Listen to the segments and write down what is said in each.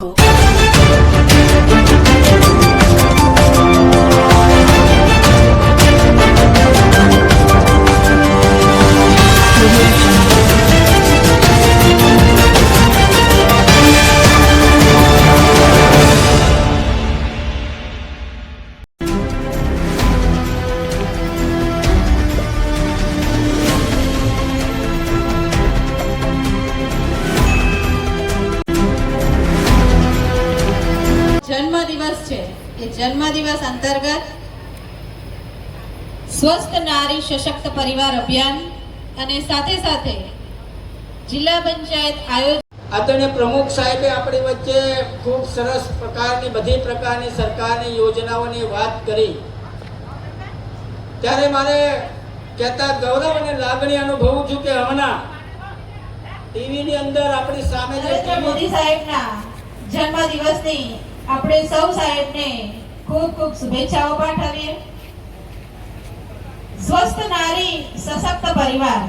જન્મ દિવસ છે. એ જન્મ દિવસ અંતર્ગત સ્વસ્થ નારી સશક્ત પરિવાર અભિયાન અને સાથે સાથે જિલ્લા પંચાયત આયોજન આદરણીય પ્રમુખ સાહેબે આપણી વચ્ચે ખૂબ સરસ પ્રકારની બધી પ્રકારની સરકારની યોજનાઓની વાત કરી. ત્યારે મારે કહેતા ગૌરવ અને લાગણી અનુભવું છું કે હમણાં ટીવીની અંદર આપણી સામે જે મોદી સાહેબના જન્મ દિવસની આપણે સૌ સાહેબને ખૂબ ખૂબ શુભેચ્છાઓ પાઠવીએ. સ્વસ્થ નારી સશક્ત પરિવાર.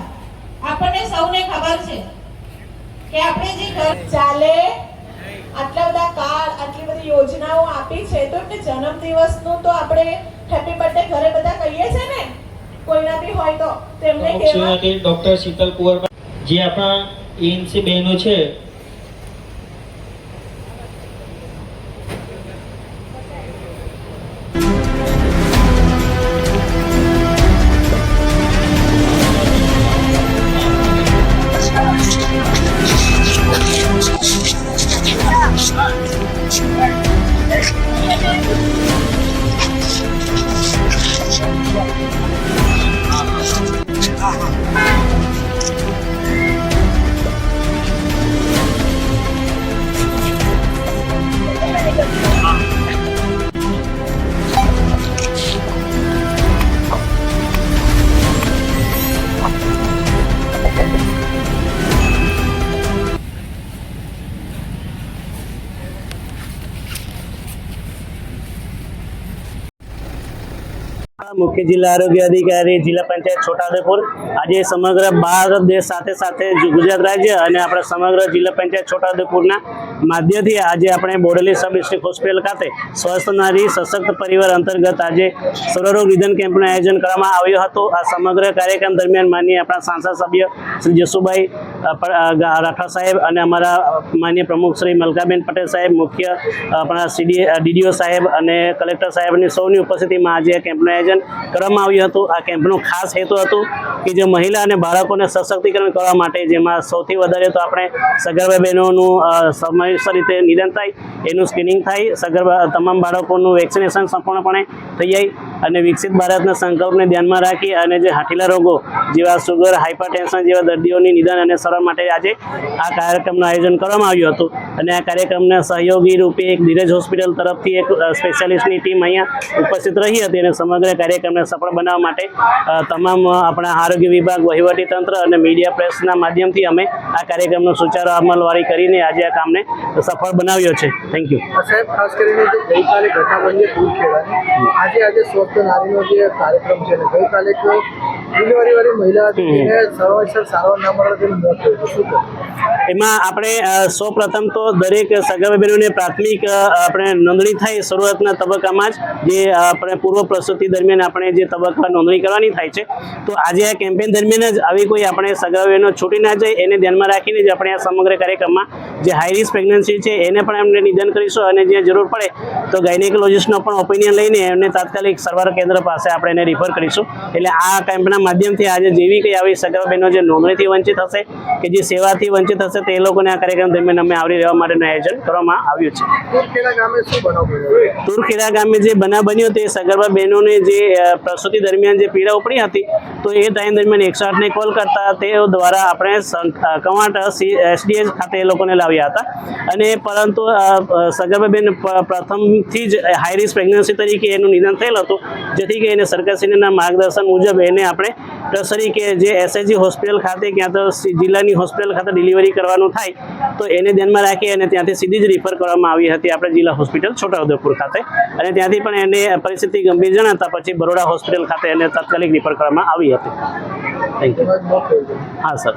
આપણને સૌને ખબર છે કે આપણે જે ઘર ચાલે આટલા બધા કાર્ડ આટલી બધી યોજનાઓ આપી છે તો એટલે જન્મ દિવસનું તો આપણે હેપી બર્થડે ઘરે બધા કહીએ છે ને? કોઈના બી હોય તો તેમને કહેવા. ડોક્ટર શીતલ કુંવર જે આપણા એમસી બહેનો છે 请。મુખ્ય જિલ્લા આરોગ્ય અધિકારી, જિલ્લા પંચાયત છોટાઉદેપુર. આજે સમગ્ર ભારત દેશ સાથે સાથે ગુજરાત રાજ્ય અને આપણા સમગ્ર જિલ્લા પંચાયત છોટાઉદેપુરના માધ્યમથી આજે આપણે બોડેલી સબ ડિસ્ટ્રિક્ટ હોસ્પિટલ ખાતે સ્વસ્થ નારી સશક્ત પરિવાર અંતર્ગત આજે સર્વરોગ નિધન કેમ્પનું આયોજન કરવામાં આવ્યું હતું. આ સમગ્ર કાર્યક્રમ દરમિયાન માનનીય આપણા સાંસદ સભ્ય શ્રી જસુભાઈ રાઠવા સાહેબ અને અમારા માન્ય પ્રમુખ શ્રી મલકાબેન પટેલ સાહેબ, મુખ્ય આપણા સીડી ડીડીઓ સાહેબ અને કલેક્ટર સાહેબની સૌની ઉપસ્થિતિમાં આજે કેમ્પનું આયોજન કરવામાં આવ્યું હતું. આ કેમ્પનો ખાસ હેતુ હતું કે જે મહિલા અને બાળકોને સશક્તિકરણ કરવા માટે જેમાં સૌથી વધારે તો આપણે સગર્ભા બહેનોનું સમયસર રીતે નિદાન થાય, એનું સ્ક્રીનિંગ થાય, સગર્ભા, તમામ બાળકોનું વેક્સિનેશન સંપૂર્ણપણે થઈ જાય. અને વિકસિત ભારતના સંકલ્પને ધ્યાનમાં રાખી અને જે હાથીલા રોગો જેવા સુગર હાઇપરટેન્શન જેવા દર્દીઓની નિદાન અને સારવાર માટે આજે આ કાર્યક્રમનું આયોજન કરવામાં આવ્યું હતું. અને આ કાર્યક્રમના સહયોગી રૂપે એક ધીરજ હોસ્પિટલ તરફથી એક સ્પેશિયાલિસ્ટની ટીમ અહીંયા ઉપસ્થિત રહી હતી અને સમગ્ર કાર્યક્રમને સફળ બનાવવા માટે તમામ આપણા આરોગ્ય વિભાગ, વહીવટી તંત્ર અને મીડિયા પ્રેસના માધ્યમથી અમે આ કાર્યક્રમનો સુચારો અમલવારી કરીને આજે આ કામને સફળ બનાવ્યો છે. થેન્ક યુ સાહેબ, ખાસ કરીને જે ગઈકાલે ઘટના બની આજે આજે સ્વસ્થ નારીનો જે કાર્યક્રમ છે ગઈકાલે એક મહિલા હતી હમ. સારવાર ના મળે મોત થયું હતું. શું કહો? એમાં આપણે સૌપ્રથમ સૌ પ્રથમ તો દરેક સગા બહેનોને પ્રાથમિક આપણે નોંધણી થાય શરૂઆતના તબક્કામાં જ જે આપણે પૂર્વ પ્રસૂતિ દરમિયાન આપણે જે તબક્કા નોંધણી કરવાની થાય છે તો આજે આ કેમ્પેન દરમિયાન જ આવી કોઈ આપણે સગા બહેનો છૂટી ના જાય એને ધ્યાનમાં રાખીને જ આપણે આ સમગ્ર કાર્યક્રમમાં જે હાઈ રિસ્ક પ્રેગ્નન્સી છે એને પણ એમને નિદાન કરીશું અને જ્યાં જરૂર પડે તો ગાયનેકોલોજીસ્ટનો પણ ઓપિનિયન લઈને એમને તાત્કાલિક સારવાર કેન્દ્ર પાસે આપણે એને રિફર કરીશું એટલે આ કેમ્પના માધ્યમથી આજે જેવી કંઈ આવી સગા બહેનો જે નોંધણીથી વંચિત હશે કે જે સેવાથી વંચિત હશે તે લોકોને આ કાર્યક્રમ દરમિયાન અમે આવરી રહેવા માટેનું આયોજન કરવામાં આવ્યું છે. તુરખેડા ગામે જે બનાવ બન્યો તે સગર્ભા બહેનોને જે પ્રસૂતિ દરમિયાન જે પીડા ઉપડી હતી તો એ ટાઈમ દરમિયાન એકસો આઠને કોલ કરતા તેઓ દ્વારા આપણે કમાટ એસડીએચ ખાતે એ લોકોને લાવ્યા હતા. અને પરંતુ સગર્ભા બહેન પ્રથમથી જ હાઈ રિસ્ક પ્રેગ્નન્સી તરીકે એનું નિદાન થયેલ હતું જેથી કરીને સરકારશ્રીના માર્ગદર્શન મુજબ એને આપણે નર્સરી કે જે એસએચજી હોસ્પિટલ ખાતે ક્યાં તો જિલ્લાની હોસ્પિટલ ખાતે ડિલિવરી કરવાનું થાય, તો એને ધ્યાનમાં રાખી અને ત્યાંથી સીધી જ રિફર કરવામાં આવી હતી આપણે જિલ્લા હોસ્પિટલ છોટાઉદેપુર ખાતે. અને ત્યાંથી પણ એને પરિસ્થિતિ ગંભીર જણાતા પછી બરોડા હોસ્પિટલ ખાતે એને તાત્કાલિક રિફર કરવામાં આવી હતી. થેન્ક યુ હા સર